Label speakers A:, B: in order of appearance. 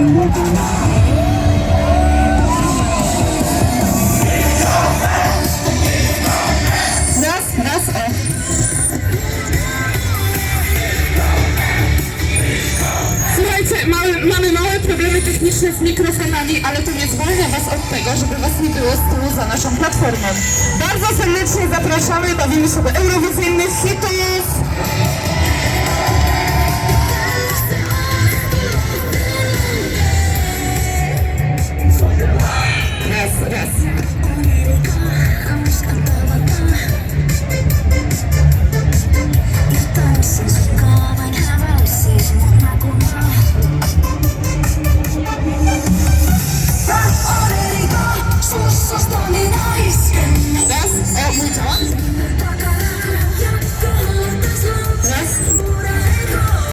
A: Raz, raz. E. Słuchajcie, mamy, małe problemy techniczne z mikrofonami, ale to nie zwalnia Was od tego, żeby Was nie było z tyłu za naszą platformą. Bardzo serdecznie zapraszamy, bawimy się do eurowizyjnych hit